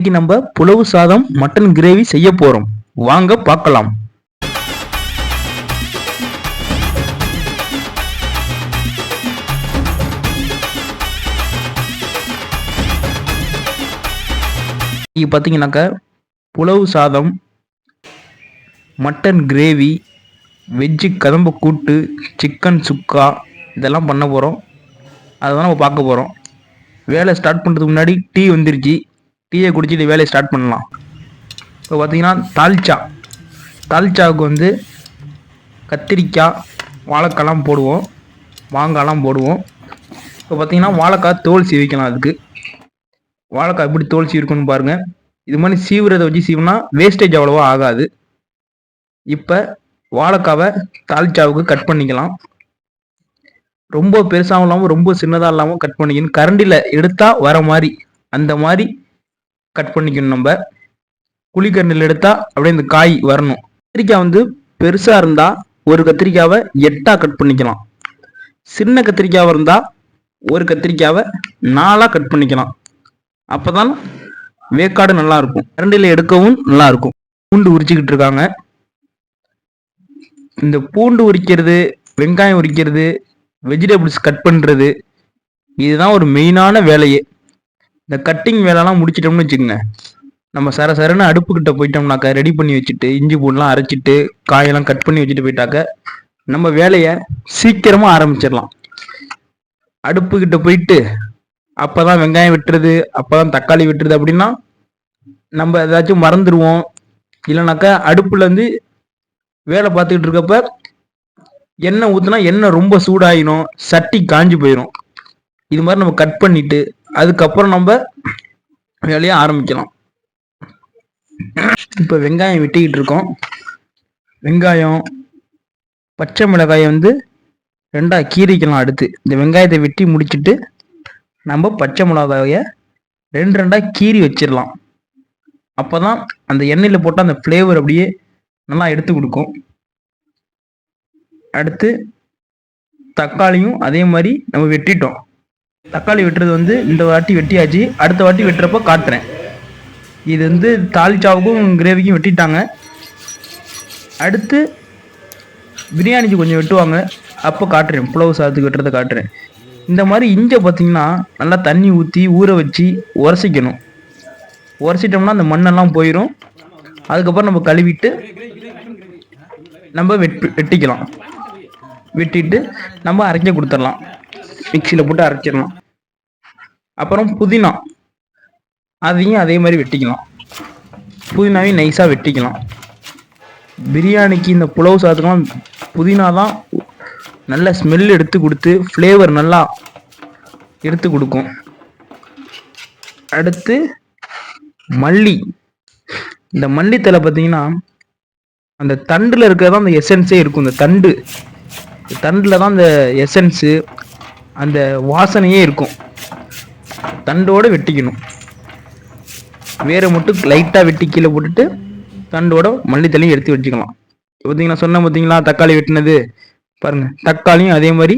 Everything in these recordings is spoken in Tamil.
இன்னைக்கு நம்ம புலவு சாதம் மட்டன் கிரேவி செய்ய போறோம். வாங்க பார்க்கலாம். இன்னைக்கு பார்த்தீங்கன்னாக்கா புலவு சாதம் மட்டன் கிரேவி வெஜ்ஜு கதம்ப கூட்டு சிக்கன் சுக்கா இதெல்லாம் பண்ண போகிறோம் அதை நம்ம பார்க்க போகிறோம் வேலை ஸ்டார்ட் பண்ணுறதுக்கு முன்னாடி டீ வந்துருச்சு. டீயை குடிச்சிட்டு வேலையை ஸ்டார்ட் பண்ணலாம். இப்போ பார்த்தீங்கன்னா தால்ச்சா தால்ச்சாவுக்கு வந்து கத்திரிக்காய் வாழைக்காலாம் போடுவோம். மாங்காய்லாம் போடுவோம். இப்போ பார்த்தீங்கன்னா வாழைக்காய் தோல் சீவிக்கலாம் அதுக்கு. வாழைக்காய் எப்படி தோல் சீவிருக்குன்னு பாருங்கள் இது மாதிரி சீவுறதை வச்சு சீவுனா வேஸ்டேஜ் அவ்வளோவா ஆகாது. இப்போ வாழைக்காவை தால்ச்சாவுக்கு கட் பண்ணிக்கலாம். ரொம்ப பெருசாகவும் இல்லாமல் ரொம்ப சின்னதாக இல்லாமல் கட் பண்ணிக்கணும். கரண்டியில் எடுத்தால் வர மாதிரி. அந்த மாதிரி கட் பண்ணிக்கணும் நம்ம. குழிக்கரண்டில் எடுத்தால் அப்படியே இந்த காய் வரணும். கத்திரிக்காய் வந்து பெருசாக இருந்தால் ஒரு கத்திரிக்காவை எட்டாக கட் பண்ணிக்கலாம். சின்ன கத்திரிக்காவாக இருந்தால் ஒரு கத்திரிக்காவை நாலாக கட் பண்ணிக்கலாம். அப்போ தான் வேக்காடு நல்லாயிருக்கும் கரண்டியில் எடுக்கவும் நல்லாயிருக்கும் பூண்டு உரிச்சுக்கிட்டு இருக்காங்க. இந்த பூண்டு உரிக்கிறது வெங்காயம் உரிக்கிறது வெஜிடபிள்ஸ் கட் பண்ணுறது இதுதான் ஒரு மெயினான வேலையே. இந்த கட்டிங் வேலைலாம் முடிச்சிட்டோம்னு வச்சுக்கோங்க. நம்ம சர சரன்னு அடுப்புக்கிட்ட போயிட்டோம்னாக்கா ரெடி பண்ணி வச்சுட்டு இஞ்சி பூண்டுலாம் அரைச்சிட்டு காயெல்லாம் கட் பண்ணி வச்சுட்டு போயிட்டாக்க நம்ம வேலையை சீக்கிரமாக ஆரம்பிச்சிடலாம். அடுப்புக்கிட்ட போயிட்டு அப்போ தான் வெங்காயம் வெட்டுறது அப்போ தான் தக்காளி வெட்டுறது அப்படின்னா நம்ம ஏதாச்சும் மறந்துடுவோம் இல்லைனாக்கா அடுப்புலேருந்து வேலை பார்த்துக்கிட்டு இருக்கப்ப எண்ணெய் ஊற்றுனா எண்ணெய் ரொம்ப சூடாயிடும் சட்டி காஞ்சி போயிடும் இது மாதிரி நம்ம கட் பண்ணிட்டு அதுக்கப்புறம் நம்ம வேலையை ஆரம்பிக்கலாம். இப்போ வெங்காயம் வெட்டிக்கிட்டு இருக்கோம். வெங்காயம் பச்சை மிளகாயை வந்து ரெண்டாக கீரிக்கலாம் அடுத்து. இந்த வெங்காயத்தை வெட்டி முடிச்சுட்டு நம்ம பச்சை மிளகாயை ரெண்டு ரெண்டாக கீறி வச்சிடலாம். அப்போ தான் அந்த எண்ணெயில் போட்டால் அந்த ஃப்ளேவர் அப்படியே நல்லா எடுத்து கொடுக்கும். அடுத்து தக்காளியும் அதே மாதிரி நம்ம வெட்டிட்டோம். தக்காளி வெட்டுறது வந்து இந்த வாட்டி வெட்டியாச்சு. அடுத்த வாட்டி வெட்டுறப்ப காட்டுறேன். இது வந்து தாளிச்சாவுக்கும் கிரேவிக்கும் வெட்டிட்டாங்க. அடுத்து பிரியாணிக்கு கொஞ்சம் வெட்டுவாங்க. அப்போ காட்டுறேன். புலவு சாதத்துக்கு வெட்டுறதை காட்டுறேன். இந்த மாதிரி இஞ்சை பார்த்தீங்கன்னா நல்லா தண்ணி ஊற்றி ஊற வச்சு உரசிக்கணும். உரசிட்டோம்னா அந்த மண்ணெல்லாம் போயிடும் அதுக்கப்புறம் நம்ம கழுவிட்டு நம்ம வெட் வெட்டிக்கலாம். வெட்டிட்டு நம்ம அரைக்க கொடுத்துடலாம். மிக்சியில் போட்டு அரைச்சிடலாம். அப்புறம் புதினா. அதையும் அதே மாதிரி வெட்டிக்கலாம். புதினாவையும் நைஸாக வெட்டிக்கலாம். பிரியாணிக்கு இந்த புலவு சாதத்துக்கெலாம் புதினா தான் நல்ல ஸ்மெல் எடுத்து கொடுத்து ஃப்ளேவர் நல்லா எடுத்து கொடுக்கும். அடுத்து மல்லி. இந்த மல்லித்தலை பார்த்தீங்கன்னா அந்த தண்டில் இருக்கிறதான் அந்த எசன்ஸே இருக்கும். இந்த தண்டு. தண்டில் தான் அந்த எசன்ஸு அந்த வாசனையே இருக்கும். தண்டோடு வெட்டிக்கணும். வேரை மட்டும் லைட்டாக வெட்டி கீழே போட்டுட்டு தண்டோட மல்லித்தலையும் எடுத்து வச்சுக்கலாம். பார்த்தீங்கன்னா சொன்ன பார்த்தீங்களா? தக்காளி வெட்டினது. பாருங்கள் தக்காளியும் அதே மாதிரி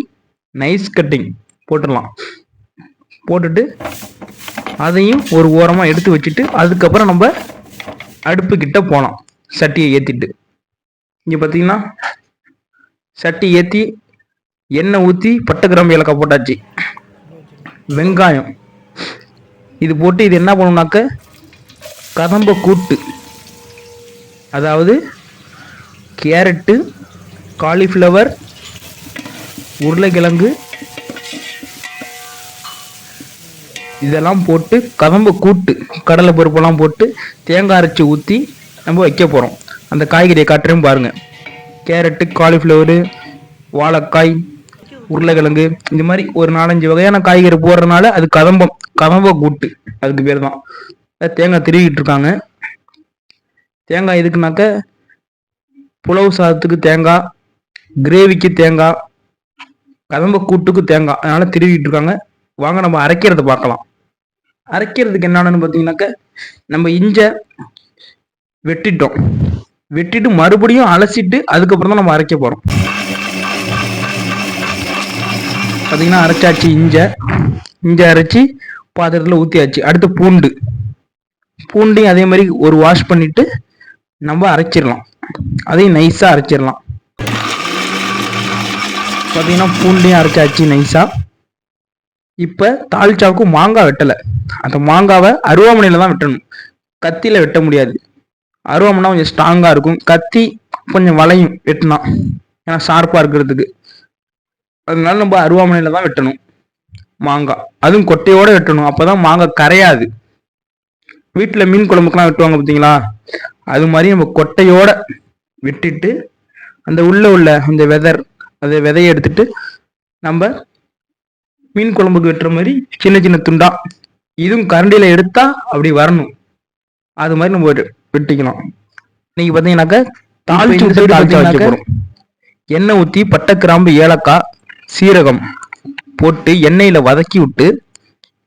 நைஸ் கட்டிங் போட்டுடலாம். போட்டுட்டு அதையும் ஒரு ஓரமாக எடுத்து வச்சுட்டு அதுக்கப்புறம் நம்ம அடுப்பு கிட்ட போகலாம் சட்டியை ஏற்றிட்டு இங்கே பார்த்தீங்கன்னா சட்டி ஏற்றி எண்ணெய் ஊற்றி பட்டை கிராம்பு ஏலக்காய் போட்டாச்சு. வெங்காயம். இது போட்டு இது என்ன பண்ணணும்னாக்க கதம்ப கூட்டு. அதாவது கேரட்டு காலிஃப்ளவர் உருளைக்கிழங்கு இதெல்லாம் போட்டு கதம்ப கூட்டு. கடலை பருப்பெல்லாம் போட்டு தேங்காய் அரைச்சி ஊற்றி நம்ம வைக்க போகிறோம் அந்த காய்கறியை காட்டுறேன் பாருங்கள் கேரட்டு காலிஃப்ளவரு வாழைக்காய் உருளைக்கிழங்கு இந்த மாதிரி ஒரு நாலஞ்சு வகையான காய்கறி போடுறதுனால அது கதம்பம் கதம்ப கூட்டு. அதுக்கு பேர் தான். தேங்காய் திருவிக்கிட்டு இருக்காங்க. தேங்காய் எதுக்குனாக்க புலவு சாதத்துக்கு தேங்காய் கிரேவிக்கு தேங்காய் கதம்ப கூட்டுக்கு தேங்காய் அதனால திருவிக்கிட்டு இருக்காங்க. வாங்க நம்ம அரைக்கிறத பார்க்கலாம். அரைக்கிறதுக்கு என்னன்னு பார்த்தீங்கன்னாக்க நம்ம இஞ்சை வெட்டிட்டோம். வெட்டிட்டு மறுபடியும் அலசிட்டு அதுக்கப்புறம் தான் நம்ம அரைக்க போகிறோம் பார்த்தீங்கன்னா அரைச்சாச்சு இஞ்சை. இஞ்சை அரைச்சி பாத்திரத்தில் ஊற்றியாச்சு அடுத்து பூண்டு. பூண்டையும் அதே மாதிரி ஒரு வாஷ் பண்ணிட்டு நம்ம அரைச்சிடலாம். அதையும் நைஸாக அரைச்சிடலாம். பார்த்தீங்கன்னா பூண்டையும் அரைச்சாச்சு நைஸாக இப்போ தாளிச்சாவுக்கு மாங்காய் வெட்டலை. அந்த மாங்காவை அருவாமனையில் தான் வெட்டணும். கத்தியில் வெட்ட முடியாது. அருவாமனை கொஞ்சம் ஸ்ட்ராங்காக இருக்கும். கத்தி கொஞ்சம் வளையும் வெட்டினா. ஏன்னா ஷார்ப்பாக இருக்கிறதுக்கு. அதனால நம்ம அருவாமனையில் தான் வெட்டணும். மாங்காய். அதுவும் கொட்டையோடு வெட்டணும். அப்போ தான் மாங்காய் கரையாது. வீட்டில் மீன் குழம்புக்கெல்லாம் வெட்டுவாங்க பார்த்தீங்களா? அது மாதிரி நம்ம கொட்டையோட வெட்டிட்டு அந்த உள்ள உள்ள அந்த வெதர் அந்த விதையை எடுத்துட்டு நம்ம மீன் குழம்புக்கு வெட்டுற மாதிரி சின்ன சின்ன துண்டா இதுவும் கரண்டியில எடுத்தா அப்படி வரணும். அது மாதிரி நம்ம வெட்டிக்கலாம் இன்னைக்கு பார்த்தீங்கன்னாக்க தாளிச்சு தாளிச்சு எண்ணெய் ஊற்றி பட்டை கிராம்பு ஏலக்காய் சீரகம் போட்டு எண்ணெயில வதக்கி விட்டு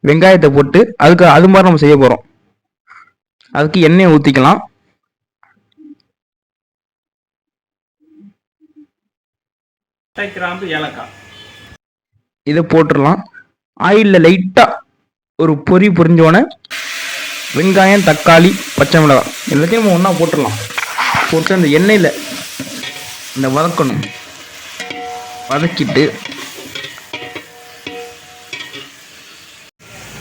வெங்காயத்தை போட்டு அதுக்கு அது மாதிரி நம்ம செய்ய போறோம். அதுக்கு எண்ணெயை ஊற்றிக்கலாம் கிராம்பு ஏலக்காய். இதை போட்டுடலாம். ஆயிலில் லைட்டாக ஒரு பொரி பொரிஞ்சோடனே வெங்காயம் தக்காளி பச்சை மிளகாய் எல்லாத்தையும் நம்ம ஒன்றா போட்டுடலாம். போட்டு அந்த எண்ணெயில் இந்த வதக்கணும். வதக்கிட்டு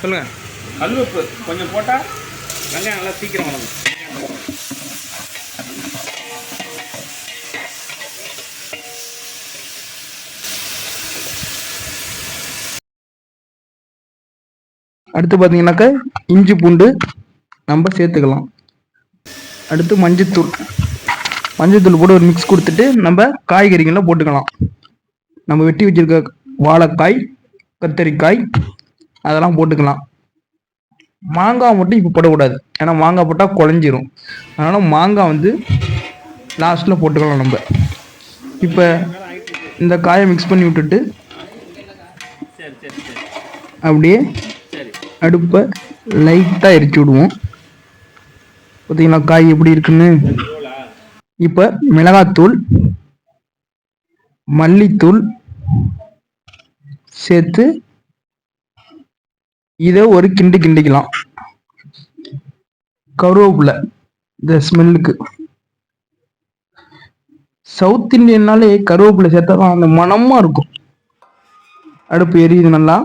சொல்லுங்கள் கல்லுப்பு கொஞ்சம் போட்டால் வெங்காயம் நல்லா சீக்கிரம் வளரும். அடுத்து பார்த்தீங்கன்னாக்கா இஞ்சி பூண்டு நம்ம சேர்த்துக்கலாம். அடுத்து மஞ்சத்தூள். மஞ்சத்தூள் போட்டு ஒரு மிக்ஸ் கொடுத்துட்டு நம்ம காய்கறிகளை போட்டுக்கலாம். நம்ம வெட்டி வச்சிருக்க வாழைக்காய் கத்தரிக்காய் அதெல்லாம் போட்டுக்கலாம். மாங்காய் மட்டும் இப்போ போடக்கூடாது. ஏன்னா மாங்காய் போட்டால் குழஞ்சிரும். அதனால் மாங்காய் வந்து லாஸ்ட்டில் போட்டுக்கலாம் நம்ம. இப்போ இந்த காயை மிக்ஸ் பண்ணி விட்டுட்டு அப்படியே அடுப்பை லைட்டாக எரிச்சு விடுவோம். பார்த்தீங்களா காய் எப்படி இருக்குன்னு? இப்போ மிளகாத்தூள் மல்லித்தூள் சேர்த்து இதை ஒரு கிண்டு கிண்டிக்கலாம். கருவேப்பிலை இந்த ஸ்மெல்லுக்கு சவுத் இந்தியன்னாலே கருவேப்பிலை சேர்த்தா தான் அந்த மணமாக இருக்கும். அடுப்பு எரியுது நல்லா.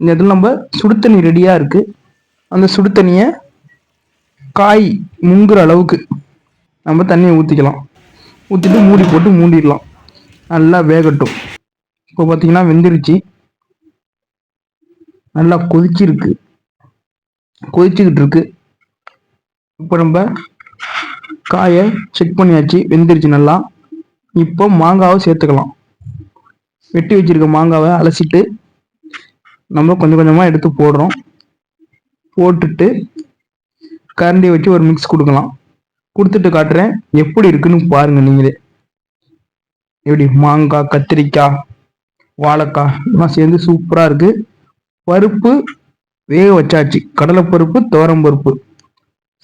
இந்த இடத்துல நம்ம சுடு தண்ணி ரெடியாக இருக்கு. அந்த சுடு காய் முங்குற அளவுக்கு நம்ம தண்ணியை ஊற்றிக்கலாம் ஊற்றிட்டு மூடி போட்டு மூடிடலாம். நல்லா வேகட்டும். இப்போ பார்த்தீங்கன்னா வெந்துருச்சு. நல்லா கொதிச்சிருக்கு. கொதிச்சுக்கிட்டு இருக்கு இப்போ நம்ம காயை செக் பண்ணியாச்சு. வெந்துருச்சு நல்லா. இப்போ மாங்காவை சேர்த்துக்கலாம். வெட்டி வச்சிருக்க மாங்காவை அலசிட்டு நம்ம கொஞ்சம் கொஞ்சமாக எடுத்து போடுறோம். போட்டுட்டு கரண்டியை வச்சு ஒரு மிக்ஸ் கொடுக்கலாம். கொடுத்துட்டு காட்டுறேன் எப்படி இருக்குன்னு பாருங்கள் நீங்களே. எப்படி? மாங்காய் கத்திரிக்காய் வாழைக்காய் எல்லாம் சேர்ந்து சூப்பராக இருக்குது பருப்பு வேக வச்சாச்சு. கடலைப்பருப்பு துவரம் பருப்பு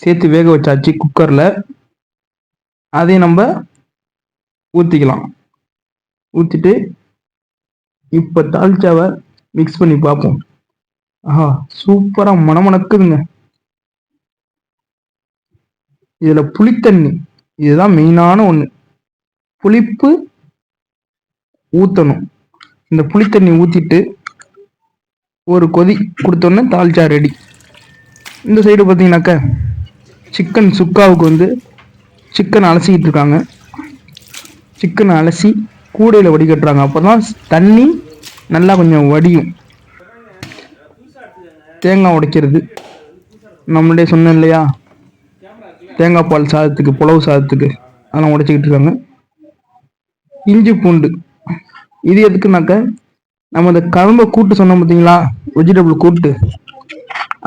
சேர்த்து வேக வச்சாச்சு குக்கரில் அதை நம்ம ஊற்றிக்கலாம் ஊற்றிட்டு இப்போ தாளிச்சாவை மிக்ஸ் பண்ணி பார்ப்போம். ஆஹா சூப்பராக மணமணக்குதுங்க இதில் புளித்தண்ணி இதுதான் மெயினான ஒன்று புளிப்பு ஊற்றணும் இந்த புளித்தண்ணி ஊற்றிட்டு ஒரு கொதி கொடுத்தோன்னே தால்ச்சா ரெடி இந்த சைடு பார்த்தீங்கன்னாக்க சிக்கன் சுக்காவுக்கு வந்து சிக்கன் அலசிக்கிட்டு இருக்காங்க. சிக்கன் அலசி கூடையில் வடிகட்டுறாங்க. அப்போ தான் தண்ணி நல்லா கொஞ்சம் வடியும். தேங்காய் உடைக்கிறது. நம்மளே சொன்னேன் இல்லையா? தேங்காய் பால் சாதத்துக்கு புலவு சாதத்துக்கு அதெல்லாம் உடைச்சிக்கிட்டு இருக்காங்க. இஞ்சி பூண்டு. இது எதுக்குனாக்க நம்ம இந்த கரும்பை கூட்டு சொன்னோம் பார்த்தீங்களா? வெஜிடபிள் கூட்டு.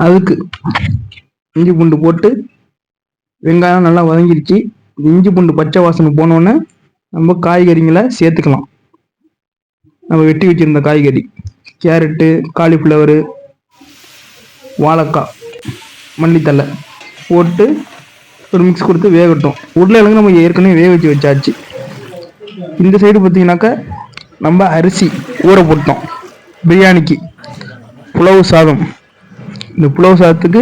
அதுக்கு இஞ்சி பூண்டு போட்டு வெங்காயம் நல்லா வதங்கிருச்சு. இஞ்சி பூண்டு பச்சை வாசனை போனோடனே நம்ம காய்கறிங்களை சேர்த்துக்கலாம். நம்ம வெட்டி வச்சிருந்த காய்கறி. கேரட்டு காலிஃப்ளவரு வாழைக்காய் மல்லித்தலை போட்டு ஒரு மிக்ஸ் கொடுத்து வேகட்டும். உருளைக்கிழங்கு நம்ம ஏற்கனவே வேக வச்சு வச்சாச்சு. இந்த சைடு பார்த்தீங்கன்னாக்கா நம்ம அரிசி ஊற போட்டோம். பிரியாணிக்கு. புலவு சாதம். இந்த புலவு சாதத்துக்கு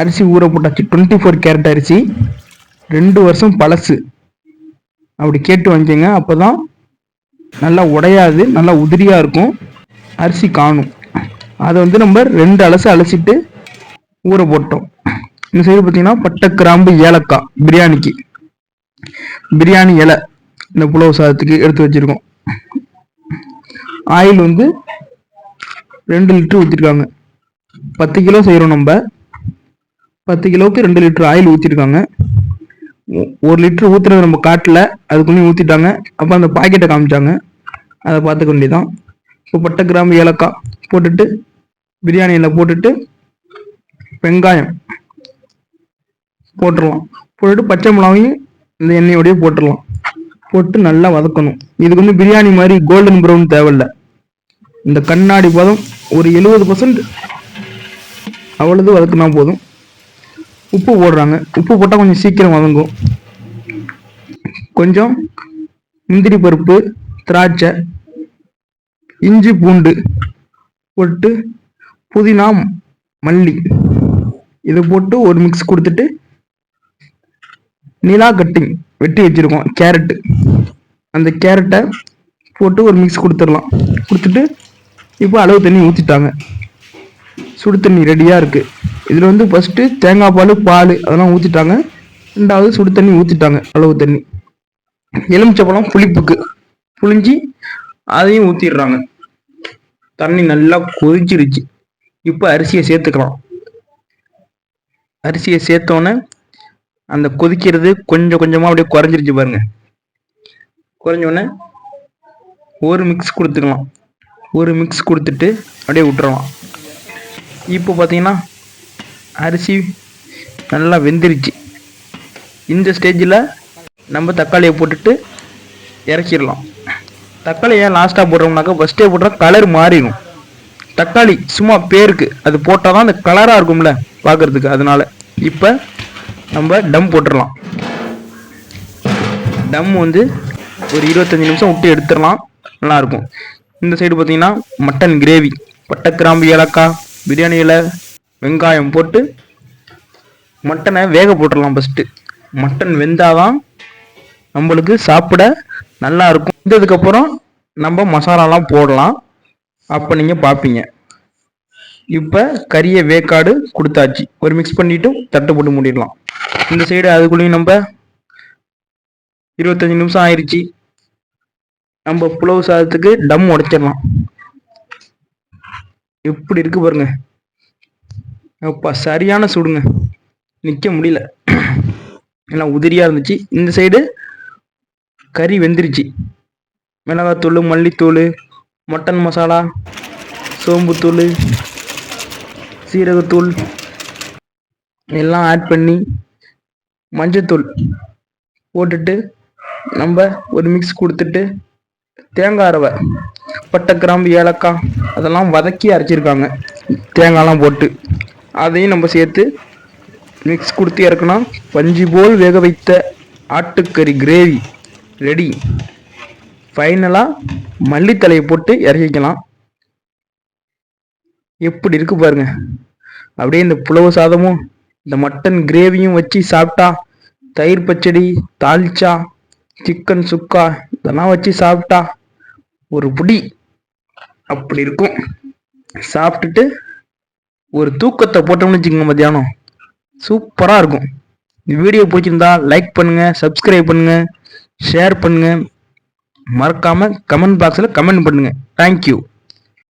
அரிசி ஊற போட்டாச்சு. டுவெண்ட்டி ஃபோர் கேரட் அரிசி ரெண்டு வருஷம் பழசு. அப்படி கேட்டு வாங்கிக்கோங்க. அப்போ தான் நல்லா உடையாது நல்லா உதிரியாக இருக்கும். அரிசி காணும். அதை வந்து நம்ம ரெண்டு அலசு அலசிட்டு ஊற போட்டோம். இந்த சைடு பார்த்தீங்கன்னா பட்டை கிராம்பு ஏலக்காய் பிரியாணிக்கு. பிரியாணி இலை. இந்த புலவு சாதத்துக்கு எடுத்து வச்சிருக்கோம். ஆயில் வந்து ரெண்டு லிட்டர் ஊற்றிருக்காங்க பத்து கிலோ செய்கிறோம் நம்ம. பத்து கிலோவுக்கு ரெண்டு லிட்டர் ஆயில் ஊற்றிருக்காங்க ஒரு லிட்டர் ஊற்றுறது நம்ம காட்டில் அதுக்குள்ளேயும் ஊற்றிட்டாங்க அப்போ அந்த பாக்கெட்டை காமிச்சாங்க. அதை பார்த்துக்க வேண்டியதான் இப்போ பட்டை கிராம்பு ஏலக்காய் போட்டுட்டு பிரியாணியில் போட்டுட்டு வெங்காயம் போட்டுடலாம். போட்டுட்டு பச்சை மிளகாயும் இந்த எண்ணெயோடய போட்டுடலாம். போட்டு நல்லா வதக்கணும். இதுக்கு வந்து பிரியாணி மாதிரி கோல்டன் ப்ரௌன் தேவையில்ல. இந்த கண்ணாடி பதம் ஒரு எழுபது பர்சன்ட் அவ்வளவு வதக்குனா போதும். உப்பு போடுறாங்க. உப்பு போட்டால் கொஞ்சம் சீக்கிரம் வதங்கும். கொஞ்சம் முந்திரி பருப்பு திராட்சை இஞ்சி பூண்டு போட்டு புதினா மல்லி இதை போட்டு ஒரு மிக்ஸ் கொடுத்துட்டு நிலா கட்டிங் வெட்டி வச்சுருக்கோம் கேரட்டு அந்த கேரட்டை போட்டு ஒரு மிக்ஸ் கொடுத்துடலாம். கொடுத்துட்டு இப்போ அளவு தண்ணி ஊற்றிட்டாங்க சுடு தண்ணி ரெடியாக இருக்குது இதில் வந்து ஃபஸ்ட்டு தேங்காய் பால் பால் அதெல்லாம் ஊற்றிட்டாங்க ரெண்டாவது சுடு தண்ணி ஊற்றிட்டாங்க அளவு தண்ணி. எலுமிச்சப்பழம் புளிப்புக்கு. புளிஞ்சி அதையும் ஊற்றிடுறாங்க தண்ணி நல்லா கொதிச்சிருச்சு. இப்போ அரிசியை சேர்த்துக்கலாம். அரிசியை சேர்த்தோன்னே அந்த கொதிக்கிறது கொஞ்சம் கொஞ்சமாக அப்படியே குறைஞ்சிருச்சு பாருங்க. குறைஞ்சோடனே ஒரு மிக்ஸ் கொடுத்துக்கலாம். ஒரு மிக்ஸ் கொடுத்துட்டு அப்படியே விட்டுறலாம். இப்போ பார்த்தீங்கன்னா அரிசி நல்லா வெந்துருச்சு. இந்த ஸ்டேஜில் நம்ம தக்காளியை போட்டுட்டு இறக்கிடலாம். தக்காளி ஏன் லாஸ்ட்டாக போடுறோம்னாக்கா ஃபஸ்ட்டே போட்டால் கலர் மாறிடும். தக்காளி சும்மா பேருக்கு அது போட்டால் தான் அந்த கலராக இருக்கும்ல பார்க்குறதுக்கு அதனால். இப்போ நம்ம டம் போட்டுடலாம் டம் வந்து ஒரு இருபத்தஞ்சி நிமிஷம் விட்டு எடுத்துடலாம் நல்லாயிருக்கும். இந்த சைடு பார்த்தீங்கன்னா மட்டன் கிரேவி பட்டை கிராம்பு ஏலக்காய் பிரியாணி இலை வெங்காயம் போட்டு மட்டனை வேக போட்டுடலாம் ஃபஸ்ட்டு மட்டன் வெந்தாதான் நம்மளுக்கு சாப்பிட நல்லா இருக்கும் வெந்ததுக்கப்புறம் நம்ம மசாலாலாம் போடலாம். அப்போ நீங்கள் பார்ப்பீங்க. இப்போ கறியை வேக்காடு கொடுத்தாச்சு. ஒரு மிக்ஸ் பண்ணிவிட்டு தட்டை போட்டு மூடிடலாம். இந்த சைடு அதுக்குள்ளேயும் நம்ம இருபத்தஞ்சி நிமிஷம் ஆயிடுச்சு நம்ம புலவு சாதத்துக்கு டம் உடைச்சிடலாம். எப்படி இருக்கு பாருங்க. அப்பா சரியான சுடுங்க. நிற்க முடியல. எல்லாம் உதிரியாக இருந்துச்சு. இந்த சைடு கறி வெந்துருச்சு. மிளகாத்தூள் மல்லித்தூள் மட்டன் மசாலா சோம்புத்தூள் சீரகத்தூள் எல்லாம் ஆட் பண்ணி மஞ்சத்தூள் போட்டுட்டு நம்ம ஒரு மிக்ஸ் கொடுத்துட்டு தேங்காய் அரவை பட்டை கிராம்பு ஏலக்காய் அதெல்லாம் வதக்கி அரைச்சிருக்காங்க. தேங்காய்லாம் போட்டு அதையும் நம்ம சேர்த்து மிக்ஸ் கொடுத்து இறக்குனா பஞ்சு போல் வேக வைத்த ஆட்டுக்கறி கிரேவி ரெடி ஃபைனலாக மல்லித்தலையை போட்டு இறக்கிக்கலாம். எப்படி இருக்கு பாருங்க. அப்படியே இந்த புலவு சாதமும் இந்த மட்டன் கிரேவியும் வச்சு சாப்பிட்டா தயிர் பச்சடி தால்ச்சா சிக்கன் சுக்கா இதெல்லாம் வச்சு சாப்பிட்டா ஒரு புடி. அப்படி இருக்கும். சாப்பிட்டுட்டு ஒரு தூக்கத்தை போட்டோம்னு வச்சுக்கோங்க மத்தியானம். சூப்பராக இருக்கும். இந்த வீடியோ பிடிச்சிருந்தா லைக் பண்ணுங்கள் சப்ஸ்கிரைப் பண்ணுங்கள் ஷேர் பண்ணுங்கள் மறக்காமல் கமெண்ட் பாக்ஸில் கமெண்ட் பண்ணுங்கள் தேங்க்யூ